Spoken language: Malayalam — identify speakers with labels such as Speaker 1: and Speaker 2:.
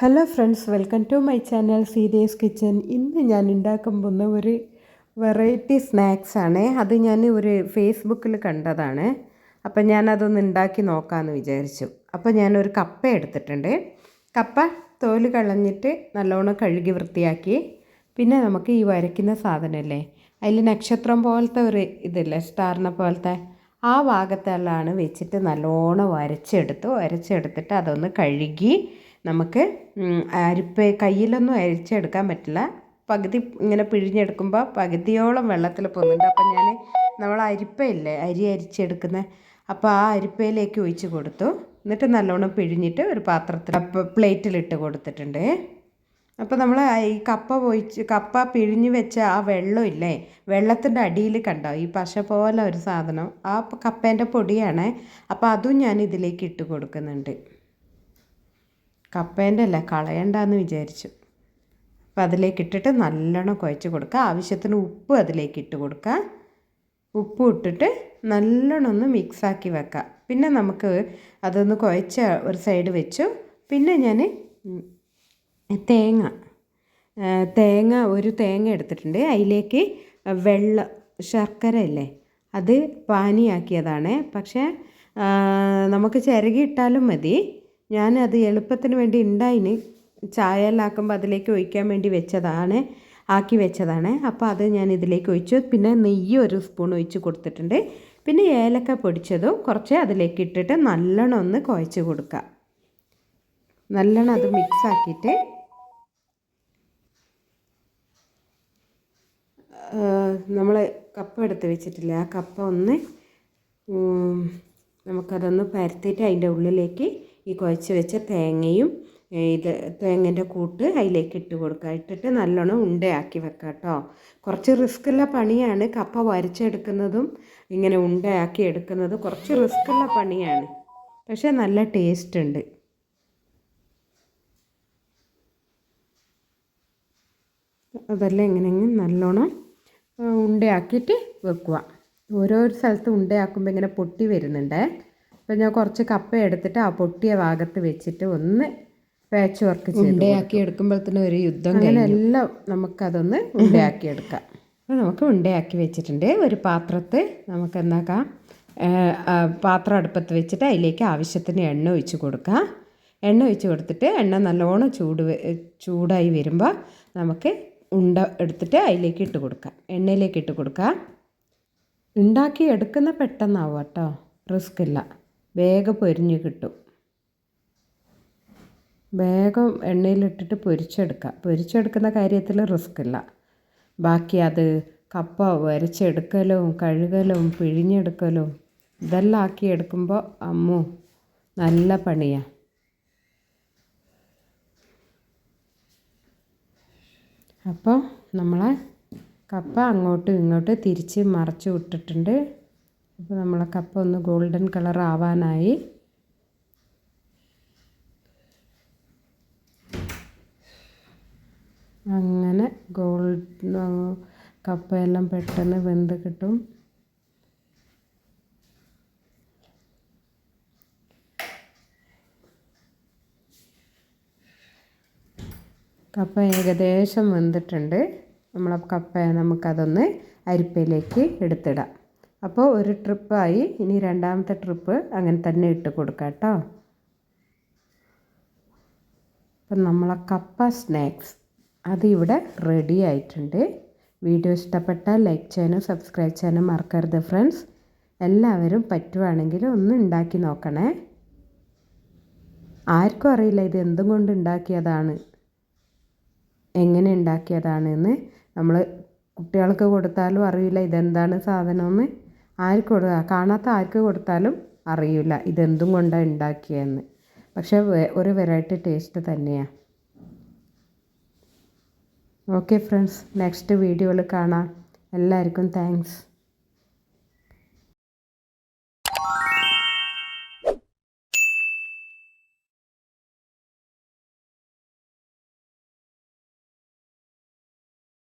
Speaker 1: Hello friends welcome to my channel serious kitchen. ഇന്ന് ഞാൻ ഉണ്ടാക്കാൻ പോകുന്ന ഒരു വെറൈറ്റി സ്നാക്സ് ആണ്. അത് ഞാൻ ഒരു ഫേസ്ബുക്കിൽ കണ്ടതാണ്. അപ്പം ഞാനതൊന്ന് ഉണ്ടാക്കി നോക്കാമെന്ന് വിചാരിച്ചു. അപ്പോൾ ഞാനൊരു കപ്പ എടുത്തിട്ടുണ്ട്. കപ്പ തോൽ കളഞ്ഞിട്ട് നല്ലോണം കഴുകി വൃത്തിയാക്കി. പിന്നെ നമുക്ക് ഈ വരയ്ക്കുന്ന സാധനമല്ലേ അതിൽ നക്ഷത്രം പോലത്തെ ഒരു ഇതില്ലേ സ്റ്റാറിനെ പോലത്തെ? ആ ഭാഗത്തെല്ലാം വെച്ചിട്ട് നല്ലോണം വരച്ചെടുത്തു. വരച്ചെടുത്തിട്ട് അതൊന്ന് കഴുകി നമുക്ക് അരിപ്പ കയ്യിലൊന്നും അരിച്ചെടുക്കാൻ പറ്റില്ല. പകുതി ഇങ്ങനെ പിഴിഞ്ഞെടുക്കുമ്പോൾ പകുതിയോളം വെള്ളത്തിൽ പോകുന്നുണ്ട്. അപ്പം ഞാൻ നമ്മൾ അരിപ്പയില്ലേ അരി അരിച്ചെടുക്കുന്ന അപ്പോൾ ആ അരിപ്പയിലേക്ക് ഒഴിച്ച് കൊടുത്തു. എന്നിട്ട് നല്ലോണം പിഴിഞ്ഞിട്ട് ഒരു പാത്രത്തിൽ പ്ലേറ്റിലിട്ട് കൊടുത്തിട്ടുണ്ട്. അപ്പോൾ നമ്മൾ ഈ കപ്പ പൊയിച്ച് കപ്പ പിഴിഞ്ഞ് വെച്ച ആ വെള്ളം ഇല്ലേ വെള്ളത്തിന്റെ അടിയിൽ കണ്ടോ? ഈ പശ പോലെ ഒരു സാധനം. ആ കപ്പേന്റെ പൊടിയാണ്. അപ്പോൾ അതും ഞാൻ ഇതിലേക്ക് ഇട്ട് കൊടുക്കുന്നുണ്ട്. കപ്പേന്റെ അല്ല കളയണ്ടെന്ന് വിചാരിച്ചു. അപ്പോൾ അതിലേക്ക് ഇട്ടിട്ട് നല്ലോണം കുഴച്ച് കൊടുക്കുക ആവശ്യത്തിന് ഉപ്പ് അതിലേക്ക് ഇട്ട് കൊടുക്കുക ഉപ്പ് ഇട്ടിട്ട് നല്ലോണം ഒന്ന് മിക്സാക്കി വെക്കുക പിന്നെ നമുക്ക് അതൊന്ന് കുഴച്ച ഒരു സൈഡ് വെച്ചു. പിന്നെ ഞാൻ തേങ്ങ തേങ്ങ ഒരു തേങ്ങ എടുത്തിട്ടുണ്ട്. അതിലേക്ക് വെള്ള ശർക്കര അല്ലേ അത് പാനിയാക്കിയതാണ്. പക്ഷേ നമുക്ക് ചിരകിയിട്ടാലും മതി. ഞാനത് എളുപ്പത്തിന് വേണ്ടി ഉണ്ടായിന്. ചായയിലാക്കുമ്പോൾ അതിലേക്ക് ഒഴിക്കാൻ വേണ്ടി വെച്ചതാണ് ആക്കി വെച്ചതാണ്. അപ്പോൾ അത് ഞാൻ ഇതിലേക്ക് ഒഴിച്ചു. പിന്നെ നെയ്യ് ഒരു സ്പൂൺ ഒഴിച്ച് കൊടുത്തിട്ടുണ്ട്. പിന്നെ ഏലക്ക പൊടിച്ചതും കുറച്ച് അതിലേക്ക് ഇട്ടിട്ട് നല്ലോണം ഒന്ന് കുഴച്ച് കൊടുക്കുക. നല്ലോണം അത് മിക്സ് ആക്കിയിട്ട് നമ്മൾ കപ്പ് എടുത്ത് വെച്ചിട്ടില്ല ആ കപ്പ ഒന്ന് നമുക്കതൊന്ന് പരത്തിയിട്ട് അതിന്റെ ഉള്ളിലേക്ക് ഈ കുഴച്ച് വെച്ച തേങ്ങയും ഇത് തേങ്ങന്റെ കൂട്ട് അതിലേക്ക് ഇട്ട് കൊടുക്കുക. ഇട്ടിട്ട് നല്ലോണം ഉണ്ടയാക്കി വെക്കുക കേട്ടോ. കുറച്ച് റിസ്ക്കുള്ള പണിയാണ് കപ്പ വരച്ചെടുക്കുന്നതും ഇങ്ങനെ ഉണ്ടയാക്കി എടുക്കുന്നത്. കുറച്ച് റിസ്ക്കുള്ള പണിയാണ്. പക്ഷേ നല്ല ടേസ്റ്റ് ഉണ്ട്. അതെല്ലാം എങ്ങനെയെങ്കിലും നല്ലോണം ഉണ്ടയാക്കിയിട്ട് വെക്കുക. ഓരോ സ്ഥലത്ത് ഉണ്ടയാക്കുമ്പോൾ ഇങ്ങനെ പൊട്ടി വരുന്നുണ്ട്. അപ്പോൾ ഞാൻ കുറച്ച് കപ്പ എടുത്തിട്ട് ആ പൊട്ടിയ ഭാഗത്ത് വെച്ചിട്ട് ഒന്ന് പാച്ച് വർക്ക് ഉണ്ടയാക്കി എടുക്കുമ്പോഴത്തേനും ഒരു യുദ്ധം അങ്ങനെ എല്ലാം നമുക്കതൊന്ന് ഉണ്ടയാക്കി എടുക്കാം. അപ്പോൾ നമുക്ക് ഉണ്ടയാക്കി വെച്ചിട്ടുണ്ട്. ഒരു പാത്രത്ത് നമുക്ക് എന്നാക്കാം പാത്രം അടുപ്പത്ത് വെച്ചിട്ട് അതിലേക്ക് ആവശ്യത്തിന് എണ്ണ ഒഴിച്ച് കൊടുക്കുക എണ്ണ ഒഴിച്ച് കൊടുത്തിട്ട് എണ്ണ നല്ലോണം ചൂട് ചൂടായി വരുമ്പോൾ നമുക്ക് ഉണ്ട എടുത്തിട്ട് അതിലേക്ക് ഇട്ട് കൊടുക്കാം. എണ്ണയിലേക്ക് ഇട്ട് കൊടുക്കുക ഉണ്ടാക്കി എടുക്കുന്ന പെട്ടെന്നാവും കേട്ടോ. റിസ്ക് ഇല്ല. വേഗം പൊരിഞ്ഞ് കിട്ടും. വേഗം എണ്ണയിലിട്ടിട്ട് പൊരിച്ചെടുക്കുക പൊരിച്ചെടുക്കുന്ന കാര്യത്തിൽ റിസ്ക് ഇല്ല. ബാക്കി അത് കപ്പ വരച്ചെടുക്കലും കഴുകലും പിഴിഞ്ഞെടുക്കലും ഇതെല്ലാം ആക്കി എടുക്കുമ്പോൾ അമ്മു നല്ല പണിയാണ് അപ്പോൾ നമ്മളെ കപ്പ അങ്ങോട്ടും ഇങ്ങോട്ടും തിരിച്ച് മറച്ചു വിട്ടിട്ടുണ്ട്. അപ്പോൾ നമ്മളെ കപ്പ ഒന്ന് ഗോൾഡൻ കളർ ആവാനായി. അങ്ങനെ ഗോൾഡ് കപ്പയെല്ലാം പെട്ടെന്ന് വെന്ത് കിട്ടും. കപ്പ ഏകദേശം വെന്തിട്ടുണ്ട്. നമ്മളെ കപ്പ നമുക്കതൊന്ന് അരിപ്പയിലേക്ക് എടുത്തിടാം. അപ്പോൾ ഒരു ട്രിപ്പായി ഇനി രണ്ടാമത്തെ ട്രിപ്പ് അങ്ങനെ തന്നെ ഇട്ട് കൊടുക്കാം കേട്ടോ. അപ്പം നമ്മളെ കപ്പ സ്നാക്സ് അത് ഇവിടെ റെഡി ആയിട്ടുണ്ട്. വീഡിയോ ഇഷ്ടപ്പെട്ടാൽ ലൈക്ക് ചെയ്യാനും സബ്സ്ക്രൈബ് ചെയ്യാനും മറക്കരുത് ഫ്രണ്ട്സ് എല്ലാവരും പറ്റുവാണെങ്കിൽ ഒന്ന് ഉണ്ടാക്കി നോക്കണേ. ആർക്കും അറിയില്ല ഇത് എന്തും കൊണ്ട് ഉണ്ടാക്കിയതാണ് എങ്ങനെ ഉണ്ടാക്കിയതാണെന്ന്. നമ്മൾ കുട്ടികൾക്ക് കൊടുത്താലും അറിയില്ല ഇതെന്താണ് സാധനമെന്ന്. ആർക്ക് കൊടു കാണാത്ത ആർക്ക് കൊടുത്താലും അറിയില്ല ഇതെന്തും കൊണ്ടാണ് ഉണ്ടാക്കിയതെന്ന് പക്ഷേ ഒരു വെറൈറ്റി ടേസ്റ്റ് തന്നെയാണ് ഓക്കെ ഫ്രണ്ട്സ് നെക്സ്റ്റ് വീഡിയോയിൽ കാണാം. എല്ലാവർക്കും താങ്ക്സ്